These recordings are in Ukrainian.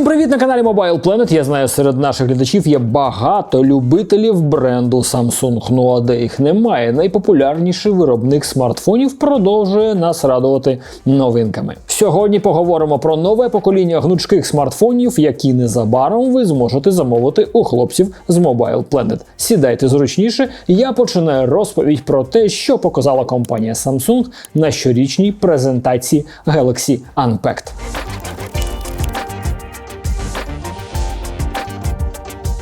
Всім привіт на каналі Mobile Planet. Я знаю, серед наших глядачів є багато любителів бренду Samsung. Ну а де їх немає. Найпопулярніший виробник смартфонів продовжує нас радувати новинками. Сьогодні поговоримо про нове покоління гнучких смартфонів, які незабаром ви зможете замовити у хлопців з Mobile Planet. Сідайте зручніше. Я починаю розповідь про те, що показала компанія Samsung на щорічній презентації Galaxy Unpacked.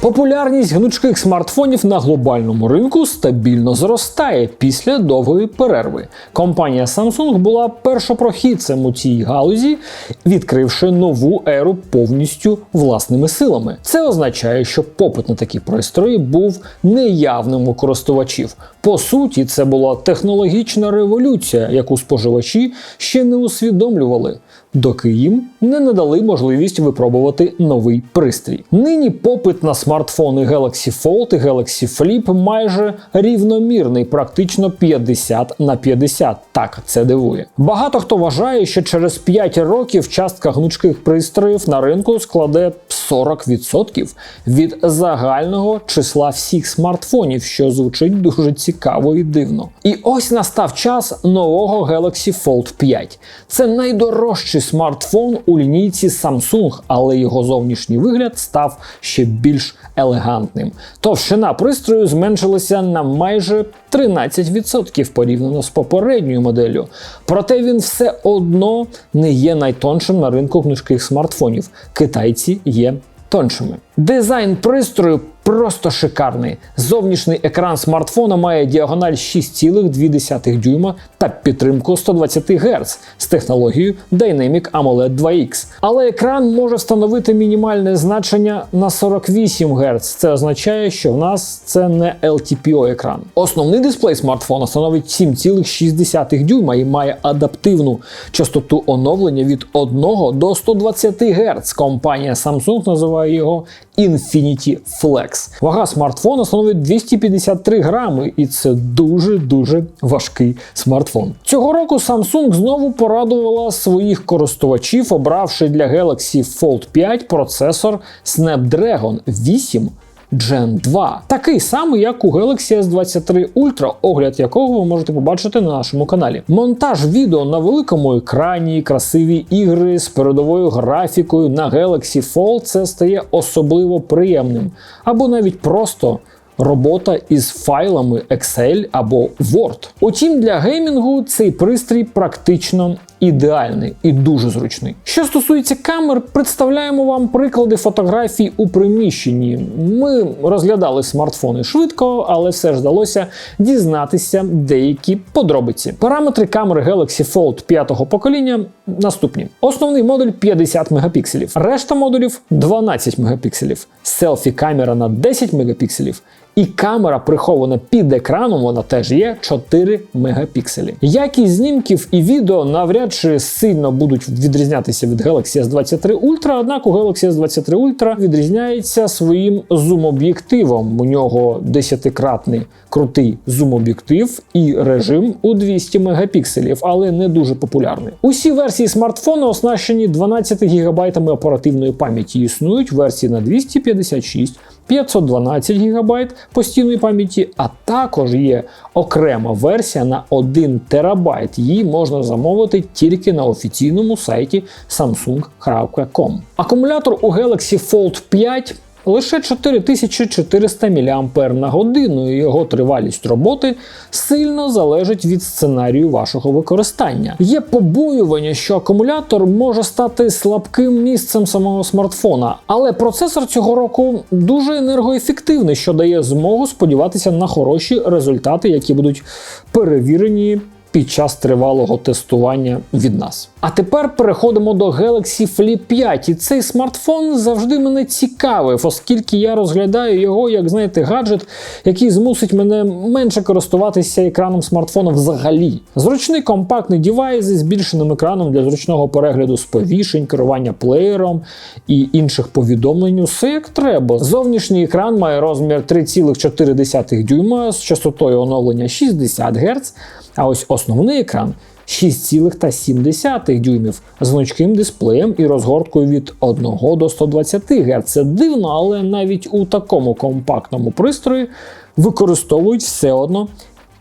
Популярність гнучких смартфонів на глобальному ринку стабільно зростає після довгої перерви. Компанія Samsung була першопрохідцем у цій галузі, відкривши нову еру повністю власними силами. Це означає, що попит на такі пристрої був неявним у користувачів. По суті, це була технологічна революція, яку споживачі ще не усвідомлювали доки їм не надали можливість випробувати новий пристрій. Нині попит на смартфони Galaxy Fold і Galaxy Flip майже рівномірний, практично 50 на 50. Так, це дивує. Багато хто вважає, що через 5 років частка гнучких пристроїв на ринку складе 40% від загального числа всіх смартфонів, що звучить дуже цікаво і дивно. І ось настав час нового Galaxy Fold 5. Це найдорожчий смартфон у лінійці Samsung, але його зовнішній вигляд став ще більш елегантним. Товщина пристрою зменшилася на майже 13% порівняно з попередньою моделлю. Проте він все одно не є найтоншим на ринку книжких смартфонів. Китайці є тоншими. Дизайн пристрою просто шикарний. Зовнішній екран смартфона має діагональ 6,2 дюйма та підтримку 120 Гц з технологією Dynamic AMOLED 2X. Але екран може встановити мінімальне значення на 48 Гц. Це означає, що в нас це не LTPO екран. Основний дисплей смартфона становить 7,6 дюйма і має адаптивну частоту оновлення від 1 до 120 Гц. Компанія Samsung називає його Infinity Flex. Вага смартфона становить 253 грами, і це дуже-дуже важкий смартфон. Цього року Samsung знову порадувала своїх користувачів, обравши для Galaxy Fold 5 процесор Snapdragon 8 Gen 2. Такий самий, як у Galaxy S23 Ultra, огляд якого ви можете побачити на нашому каналі. Монтаж відео на великому екрані, красиві ігри з передовою графікою на Galaxy Fold це стає особливо приємним. Або навіть просто робота із файлами Excel або Word. Утім, для геймінгу цей пристрій практично ідеальний і дуже зручний. Що стосується камер, представляємо вам приклади фотографій у приміщенні. Ми розглядали смартфони швидко, але все ж вдалося дізнатися деякі подробиці. Параметри камери Galaxy Fold 5-го покоління наступні: основний модуль 50 мегапікселів, решта модулів 12 мегапікселів, селфі камера на 10 мегапікселів. І камера прихована під екраном, вона теж є 4 мегапікселі. Якість знімків і відео навряд чи сильно будуть відрізнятися від Galaxy S23 Ultra, однак у Galaxy S23 Ultra відрізняється своїм зум-об'єктивом. У нього 10-кратний крутий зум-об'єктив і режим у 200 мегапікселів, але не дуже популярний. Усі версії смартфону оснащені 12 ГБ оперативної пам'яті. Існують версії на 256 512 ГБ постійної пам'яті, а також є окрема версія на 1 ТБ. Її можна замовити тільки на офіційному сайті samsung.com. Акумулятор у Galaxy Fold 5 лише 4400 мАч на годину, і його тривалість роботи сильно залежить від сценарію вашого використання. Є побоювання, що акумулятор може стати слабким місцем самого смартфона, але процесор цього року дуже енергоефективний, що дає змогу сподіватися на хороші результати, які будуть перевірені під час тривалого тестування від нас. А тепер переходимо до Galaxy Flip 5. І цей смартфон завжди мене цікавив, оскільки я розглядаю його, як знаєте, гаджет, який змусить мене менше користуватися екраном смартфона взагалі. Зручний компактний девайс зі збільшеним екраном для зручного перегляду сповішень, керування плеєром і інших повідомлень. Усе як треба. Зовнішній екран має розмір 3,4 дюйма з частотою оновлення 60 Гц. А ось основний екран 6,7 дюймів з гнучким дисплеєм і розгорткою від 1 до 120 Гц. Це дивно, але навіть у такому компактному пристрої використовують все одно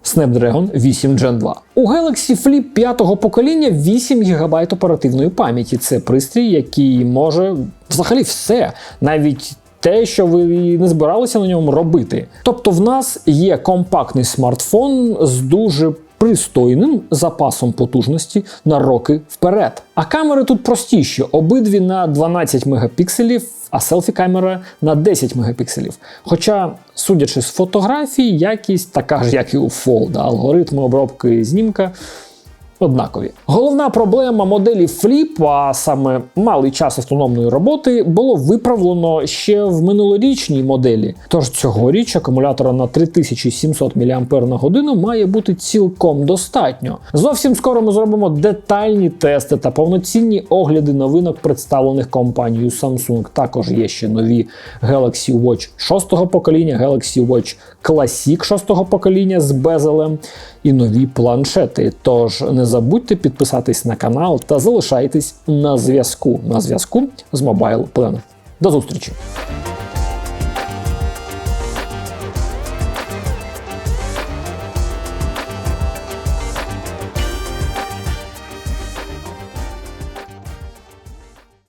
Snapdragon 8 Gen 2. У Galaxy Flip 5 покоління 8 ГБ оперативної пам'яті. Це пристрій, який може взагалі все, навіть те, що ви не збиралися на ньому робити. Тобто, в нас є компактний смартфон з дуже пристойним запасом потужності на роки вперед. А камери тут простіші, обидві на 12 мегапікселів, а селфі-камера на 10 мегапікселів. Хоча, судячи з фотографій, якість така ж, як і у Fold, алгоритми обробки знімка однакові. Головна проблема моделі Flip, а саме малий час автономної роботи, було виправлено ще в минулорічній моделі. Тож цьогоріч акумулятора на 3700 мАч має бути цілком достатньо. Зовсім скоро ми зробимо детальні тести та повноцінні огляди новинок, представлених компанією Samsung. Також є ще нові Galaxy Watch 6 покоління, Galaxy Watch Classic 6-го покоління з безелем і нові планшети. Тож не забудьте підписатись на канал та залишайтесь на зв'язку на зв'язку з Mobile Planet. До зустрічі!